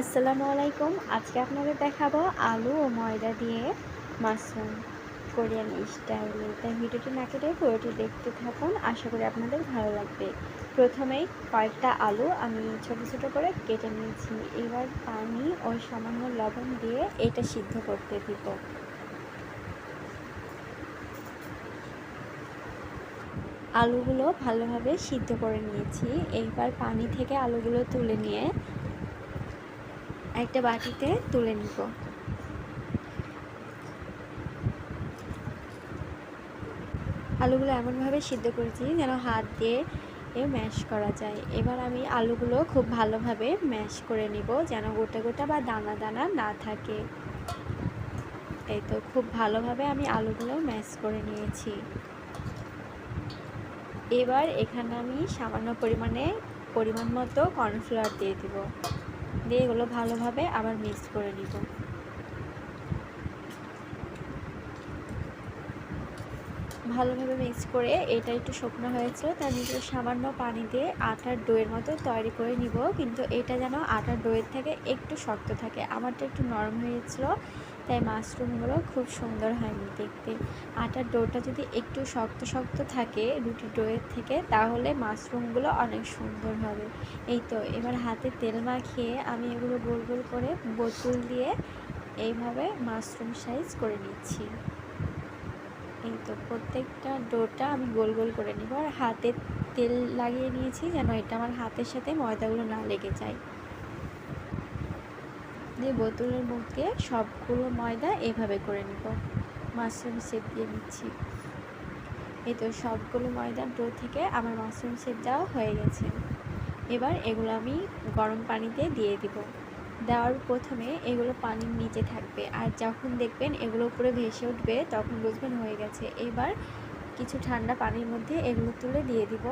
আসসালামু আলাইকুম। আজকে আপনাদের দেখাবো আলু ও ময়দা দিয়ে মাশরুম কোরিয়ান স্টাইলে। তাই ভিডিওটি না কেটে পুরোটি দেখতে থাকুন। আশা করি আপনাদের ভালো লাগবে। প্রথমেই কয়েকটা আলু আমি ছোট ছোট করে কেটে নিয়েছি। এবার পানি ও সামান্য লবণ দিয়ে এটা সিদ্ধ করতে দিব। আলুগুলো ভালোভাবে সিদ্ধ করে নিয়েছি। এইবার পানি থেকে আলুগুলো তুলে নিয়ে একটা বাটিতে তুলে নিব। আলুগুলো এমনভাবে সিদ্ধ করেছি যেন হাত দিয়ে ম্যাশ করা যায়। এবার আমি আলুগুলো খুব ভালোভাবে ম্যাশ করে নিব যেন গোটা গোটা বা দানা দানা না থাকে। এই তো খুব ভালোভাবে আমি আলুগুলো ম্যাশ করে নিয়েছি। এবার এখানে আমি সামান্য পরিমাণে, পরিমাণ মতো কর্নফ্লাওয়ার দিয়ে দিব। দিয়ে এগুলো ভালোভাবে আবার মিক্স করে নিব। ভালোভাবে মিক্স করে এটা একটু শুকনো হয়েছিল তার নিচে সামান্য পানি দিয়ে আটার ডোয়ের মতো তৈরি করে নিব। কিন্তু এটা যেন আটার ডোয়ের থেকে একটু শক্ত থাকে। আমারটা একটু নরম হয়েছিল তাই মাশরুমগুলো খুব সুন্দর হয়নি দেখতে। আটার ডোটা যদি একটু শক্ত শক্ত থাকে রুটি ডোয়ের থেকে, তাহলে মাশরুমগুলো অনেক সুন্দর হবে। এই তো, এবার হাতে তেল মাখিয়ে আমি এগুলো গোল গোল করে বোতল দিয়ে এইভাবে মাশরুম সাইজ করে নিচ্ছি। এই তো প্রত্যেকটা ডোটা আমি গোল গোল করে নিব আর হাতে তেল লাগিয়ে নিয়েছি যেন এটা আমার হাতের সাথে ময়দাগুলো না লেগে যায়। দিয়ে বোতলের মুখ দিয়ে সবগুলো ময়দা এভাবে করে নিব। মাশরুম শেপ দিয়ে নিচ্ছি। এই তো সবগুলো ময়দার ডো থেকে আমার মাশরুম শেপ দেওয়া হয়ে গেছে। এবার এগুলো আমি গরম পানিতে দিয়ে দিব। দেওয়ার প্রথমে এগুলো পানির নিচে থাকবে আর যখন দেখবেন এগুলো উপরে ভেসে উঠবে, তখন বুঝবেন হয়ে গেছে। এবার কিছু ঠান্ডা পানির মধ্যে এগুলো তুলে দিয়ে দিব,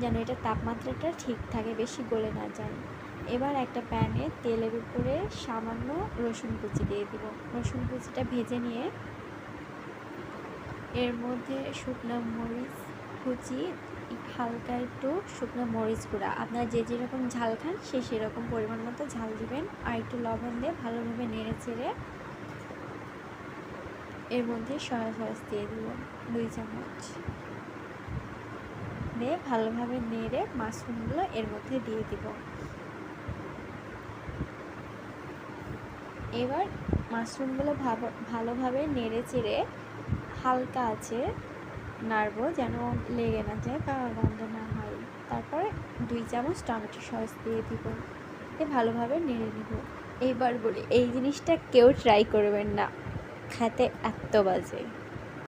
যেন এটা তাপমাত্রাটা ঠিক থাকে, বেশি গলে না যায়। এবার একটা প্যানে তেলের উপরে সামান্য রসুন কুচি দিয়ে দিব। রসুন কুচিটা ভেজে নিয়ে এর মধ্যে শুকনো মরিচ কুচি হালকা একটু শুকনো মরিচ গুঁড়া। আপনারা যে যেরকম ঝাল খান, সে সেরকম পরিমাণ মতো ঝাল দিবেন আর একটু লবণ দিয়ে ভালোভাবে নেড়ে চেড়ে এর মধ্যে সয়া সস দিয়ে দিব দুই চামচ। দিয়ে ভালোভাবে নেড়ে মাশরুমগুলো এর মধ্যে দিয়ে দিব। এবার মাশরুমগুলো ভালোভাবে নেড়ে চেড়ে হালকা আছে নাড়বো যেন লেগে না যায় বা গন্ধ না হয়। তারপরে দুই চামচ টমেটো সস দিয়ে দিব। এ ভালোভাবে নেড়ে নিব। এইবার বলি, এই জিনিসটা কেউ ট্রাই করবেন না। খেতে এত বাজে।